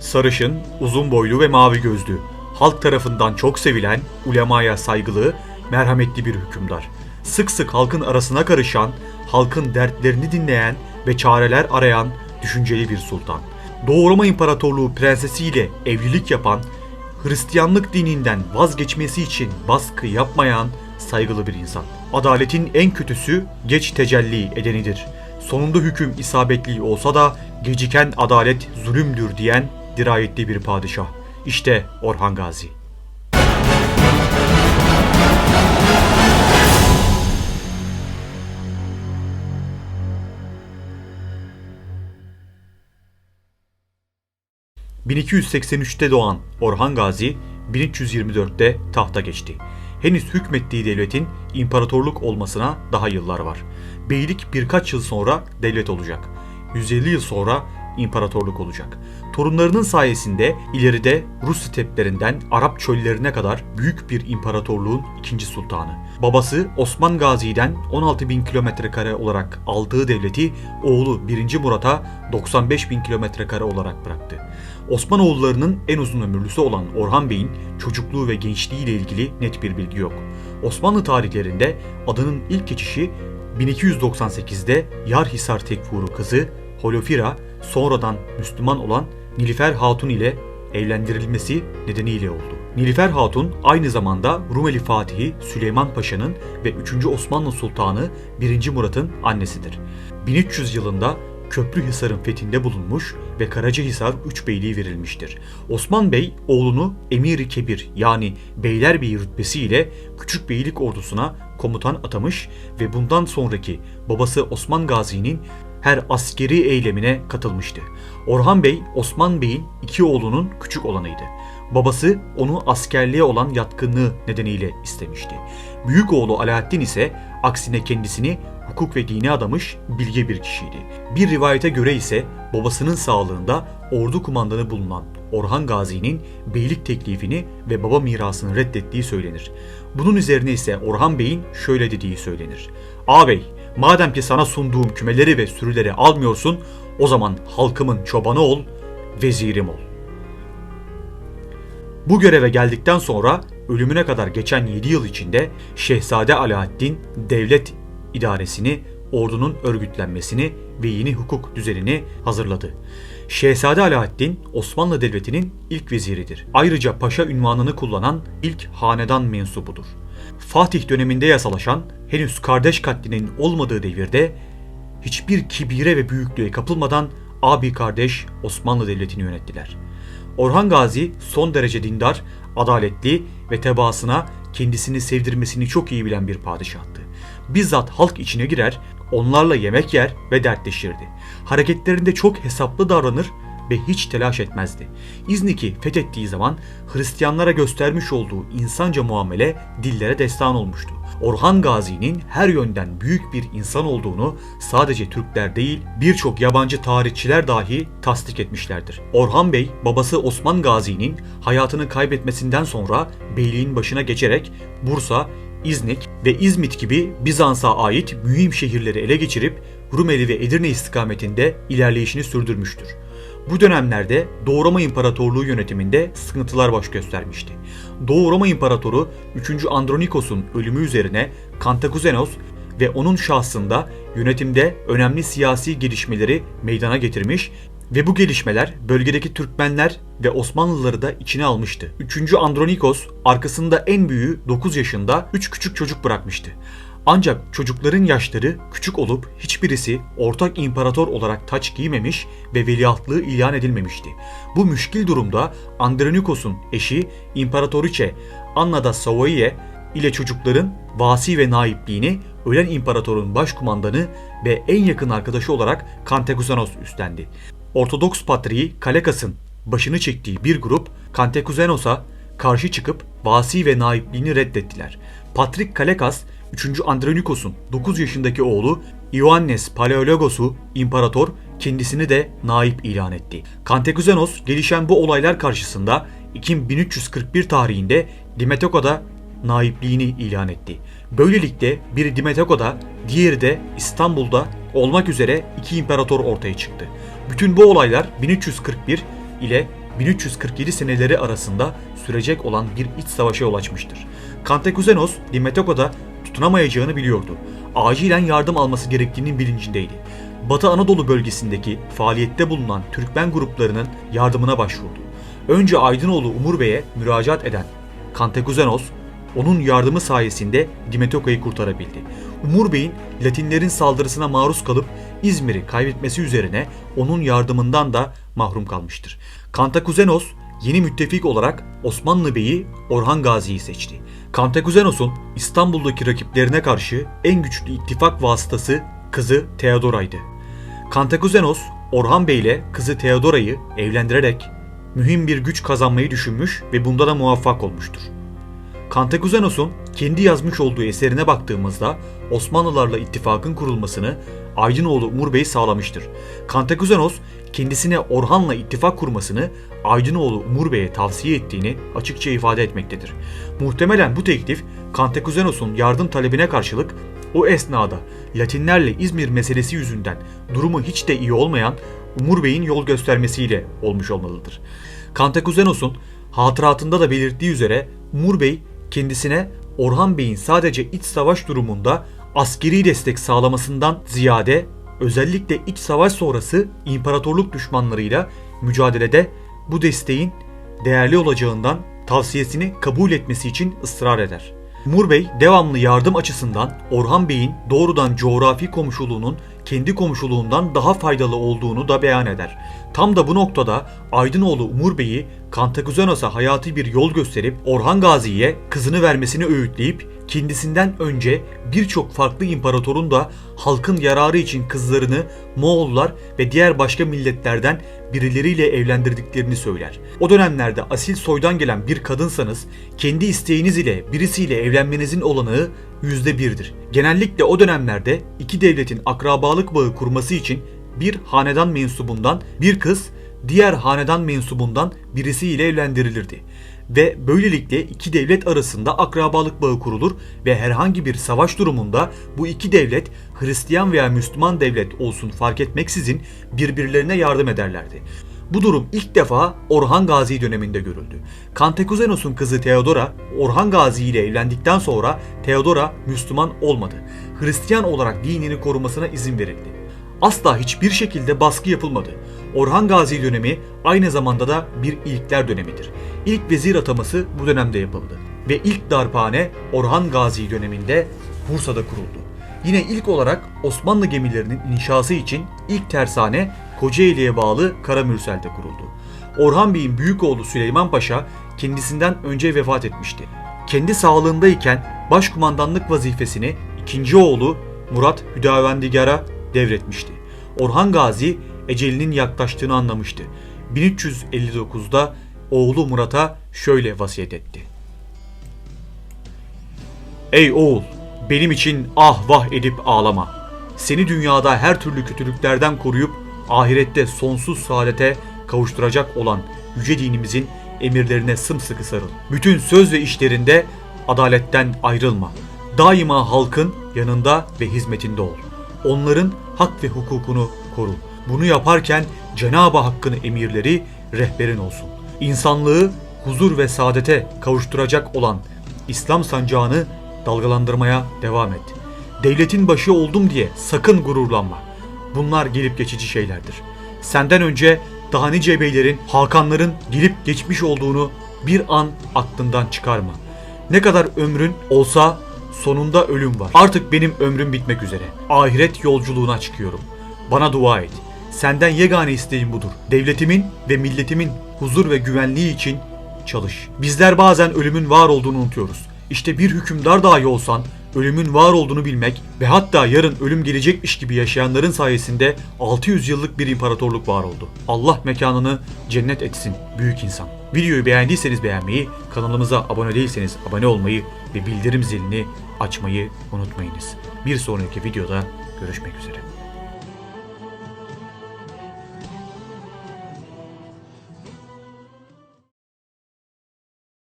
Sarışın, uzun boylu ve mavi gözlü, halk tarafından çok sevilen, ulemaya saygılı, merhametli bir hükümdar. Sık sık halkın arasına karışan, halkın dertlerini dinleyen ve çareler arayan düşünceli bir sultan. Doğu Roma İmparatorluğu prensesiyle evlilik yapan, Hristiyanlık dininden vazgeçmesi için baskı yapmayan saygılı bir insan. Adaletin en kötüsü geç tecelli edenidir. Sonunda hüküm isabetli olsa da geciken adalet zulümdür diyen dirayetli bir padişah. İşte Orhan Gazi. ...1283'te doğan Orhan Gazi 1324'te tahta geçti. Henüz hükmettiği devletin imparatorluk olmasına daha yıllar var. Beylik birkaç yıl sonra devlet olacak. 150 yıl sonra imparatorluk olacak. Torunlarının sayesinde ileride Rus steplerinden Arap çöllerine kadar büyük bir imparatorluğun ikinci sultanı. Babası Osman Gazi'den 16 bin kilometre kare olarak aldığı devleti oğlu 1. Murat'a 95 bin kilometre kare olarak bıraktı. Osmanoğullarının en uzun ömürlüsü olan Orhan Bey'in çocukluğu ve gençliği ile ilgili net bir bilgi yok. Osmanlı tarihlerinde adının ilk geçişi 1298'de Yarhisar Tekfuru kızı Holofira sonradan Müslüman olan Nilüfer Hatun ile evlendirilmesi nedeniyle oldu. Nilüfer Hatun aynı zamanda Rumeli Fatihi Süleyman Paşa'nın ve 3. Osmanlı Sultanı 1. Murat'ın annesidir. 1300 yılında Köprühisar'ın fethinde bulunmuş ve Karacahisar üç beyliği verilmiştir. Osman Bey oğlunu Emir-i Kebir yani Beylerbeyi rütbesiyle Küçük Beylik ordusuna komutan atamış ve bundan sonraki babası Osman Gazi'nin her askeri eylemine katılmıştı. Orhan Bey, Osman Bey'in iki oğlunun küçük olanıydı. Babası onu askerliğe olan yatkınlığı nedeniyle istemişti. Büyük oğlu Alaaddin ise aksine kendisini hukuk ve dine adamış bilge bir kişiydi. Bir rivayete göre ise babasının sağlığında ordu kumandanı bulunan Orhan Gazi'nin beylik teklifini ve baba mirasını reddettiği söylenir. Bunun üzerine ise Orhan Bey'in şöyle dediği söylenir. Ağabey, madem ki sana sunduğum kümeleri ve sürüleri almıyorsun, o zaman halkımın çobanı ol, vezirim ol. Bu göreve geldikten sonra ölümüne kadar geçen 7 yıl içinde Şehzade Alaaddin devlet idaresini, ordunun örgütlenmesini ve yeni hukuk düzenini hazırladı. Şehzade Alaaddin Osmanlı Devleti'nin ilk veziridir. Ayrıca paşa ünvanını kullanan ilk hanedan mensubudur. Fatih döneminde yasalaşan henüz kardeş katlinin olmadığı devirde hiçbir kibire ve büyüklüğe kapılmadan abi kardeş Osmanlı Devleti'ni yönettiler. Orhan Gazi son derece dindar, adaletli ve tebaasına kendisini sevdirmesini çok iyi bilen bir padişahtı. Bizzat halk içine girer, onlarla yemek yer ve dertleşirdi. Hareketlerinde çok hesaplı davranır ve hiç telaş etmezdi. İznik'i fethettiği zaman Hristiyanlara göstermiş olduğu insanca muamele dillere destan olmuştu. Orhan Gazi'nin her yönden büyük bir insan olduğunu sadece Türkler değil birçok yabancı tarihçiler dahi tasdik etmişlerdir. Orhan Bey babası Osman Gazi'nin hayatını kaybetmesinden sonra beyliğin başına geçerek Bursa, İznik ve İzmit gibi Bizans'a ait mühim şehirleri ele geçirip Rumeli ve Edirne istikametinde ilerleyişini sürdürmüştür. Bu dönemlerde Doğu Roma İmparatorluğu yönetiminde sıkıntılar baş göstermişti. Doğu Roma İmparatoru 3. Andronikos'un ölümü üzerine Kantakuzenos ve onun şahsında yönetimde önemli siyasi gelişmeleri meydana getirmiş ve bu gelişmeler bölgedeki Türkmenler ve Osmanlıları da içine almıştı. 3. Andronikos arkasında en büyüğü 9 yaşında 3 küçük çocuk bırakmıştı. Ancak çocukların yaşları küçük olup hiçbirisi ortak imparator olarak taç giymemiş ve veliahtlığı ilan edilmemişti. Bu müşkil durumda Andronikos'un eşi İmparatoriçe Anna da Savoye ile çocukların vasi ve naipliğini ölen imparatorun başkumandanı ve en yakın arkadaşı olarak Kantakuzenos üstlendi. Ortodoks patriği Kalekas'ın başını çektiği bir grup Kantekuzenos'a karşı çıkıp vasi ve naipliğini reddettiler. Patrik Kalekas 3. Andronikos'un 9 yaşındaki oğlu Ioannes Paleologos'u imparator kendisini de naip ilan etti. Kantekuzenos gelişen bu olaylar karşısında 2341 tarihinde Dimetoka'da naipliğini ilan etti. Böylelikle biri Dimetoka'da, diğeri de İstanbul'da olmak üzere iki imparator ortaya çıktı. Bütün bu olaylar 1341 ile 1347 seneleri arasında sürecek olan bir iç savaşa yol açmıştır. Kantekuzenos, Dimetoko'da tutunamayacağını biliyordu. Acilen yardım alması gerektiğinin bilincindeydi. Batı Anadolu bölgesindeki faaliyette bulunan Türkmen gruplarının yardımına başvurdu. Önce Aydınoğlu Umur Bey'e müracaat eden Kantekuzenos, onun yardımı sayesinde Dimetoka'yı kurtarabildi. Umur Bey'in Latinlerin saldırısına maruz kalıp İzmir'i kaybetmesi üzerine onun yardımından da mahrum kalmıştır. Kantakuzenos yeni müttefik olarak Osmanlı Bey'i Orhan Gazi'yi seçti. Kantakuzenos'un İstanbul'daki rakiplerine karşı en güçlü ittifak vasıtası kızı Theodora'ydı. Kantakuzenos, Orhan Bey ile kızı Theodora'yı evlendirerek mühim bir güç kazanmayı düşünmüş ve bunda da muvaffak olmuştur. Kantekuzenos'un kendi yazmış olduğu eserine baktığımızda Osmanlılarla ittifakın kurulmasını Aydınoğlu Umur Bey sağlamıştır. Kantekuzenos kendisine Orhan'la ittifak kurmasını Aydınoğlu Umur Bey'e tavsiye ettiğini açıkça ifade etmektedir. Muhtemelen bu teklif Kantekuzenos'un yardım talebine karşılık o esnada Latinlerle İzmir meselesi yüzünden durumu hiç de iyi olmayan Umur Bey'in yol göstermesiyle olmuş olmalıdır. Kantekuzenos'un hatıratında da belirttiği üzere Umur Bey kendisine Orhan Bey'in sadece iç savaş durumunda askeri destek sağlamasından ziyade özellikle iç savaş sonrası imparatorluk düşmanlarıyla mücadelede bu desteğin değerli olacağından tavsiyesini kabul etmesi için ısrar eder. Umur Bey devamlı yardım açısından Orhan Bey'in doğrudan coğrafi komşuluğunun kendi komşuluğundan daha faydalı olduğunu da beyan eder. Tam da bu noktada Aydınoğlu Umur Bey'i Kantakuzenos'a hayati bir yol gösterip Orhan Gazi'ye kızını vermesini öğütleyip kendisinden önce birçok farklı imparatorun da halkın yararı için kızlarını Moğollar ve diğer başka milletlerden birileriyle evlendirdiklerini söyler. O dönemlerde asil soydan gelen bir kadınsanız kendi isteğiniz ile birisiyle evlenmenizin olanağı yüzde birdir. Genellikle o dönemlerde iki devletin akrabalık bağı kurması için bir hanedan mensubundan bir kız diğer hanedan mensubundan birisiyle evlendirilirdi. Ve böylelikle iki devlet arasında akrabalık bağı kurulur ve herhangi bir savaş durumunda bu iki devlet Hristiyan veya Müslüman devlet olsun fark etmeksizin birbirlerine yardım ederlerdi. Bu durum ilk defa Orhan Gazi döneminde görüldü. Kantekuzenos'un kızı Theodora, Orhan Gazi ile evlendikten sonra Theodora Müslüman olmadı. Hristiyan olarak dinini korumasına izin verildi. Asla hiçbir şekilde baskı yapılmadı. Orhan Gazi dönemi aynı zamanda da bir ilkler dönemidir. İlk vezir ataması bu dönemde yapıldı ve ilk darphane Orhan Gazi döneminde Bursa'da kuruldu. Yine ilk olarak Osmanlı gemilerinin inşası için ilk tersane Kocaeli'ye bağlı Karamürsel'de kuruldu. Orhan Bey'in büyük oğlu Süleyman Paşa kendisinden önce vefat etmişti. Kendi sağlığındayken başkumandanlık vazifesini ikinci oğlu Murat Hüdavendigar'a devretmişti. Orhan Gazi ecelinin yaklaştığını anlamıştı. 1359'da oğlu Murat'a şöyle vasiyet etti. Ey oğul, benim için ah vah edip ağlama. Seni dünyada her türlü kötülüklerden koruyup ahirette sonsuz saadete kavuşturacak olan yüce dinimizin emirlerine sımsıkı sarıl. Bütün söz ve işlerinde adaletten ayrılma. Daima halkın yanında ve hizmetinde ol. Onların hak ve hukukunu koru. Bunu yaparken Cenab-ı Hakk'ın emirleri rehberin olsun. İnsanlığı huzur ve saadete kavuşturacak olan İslam sancağını dalgalandırmaya devam et. Devletin başı oldum diye sakın gururlanma. Bunlar gelip geçici şeylerdir. Senden önce daha nice beylerin, hakanların gelip geçmiş olduğunu bir an aklından çıkarma. Ne kadar ömrün olsa sonunda ölüm var. Artık benim ömrüm bitmek üzere. Ahiret yolculuğuna çıkıyorum. Bana dua et. Senden yegane isteğim budur. Devletimin ve milletimin huzur ve güvenliği için çalış. Bizler bazen ölümün var olduğunu unutuyoruz. İşte bir hükümdar dahi olsan ölümün var olduğunu bilmek ve hatta yarın ölüm gelecekmiş gibi yaşayanların sayesinde 600 yıllık bir imparatorluk var oldu. Allah mekanını cennet etsin büyük insan. Videoyu beğendiyseniz beğenmeyi, kanalımıza abone değilseniz abone olmayı ve bildirim zilini açmayı unutmayınız. Bir sonraki videoda görüşmek üzere.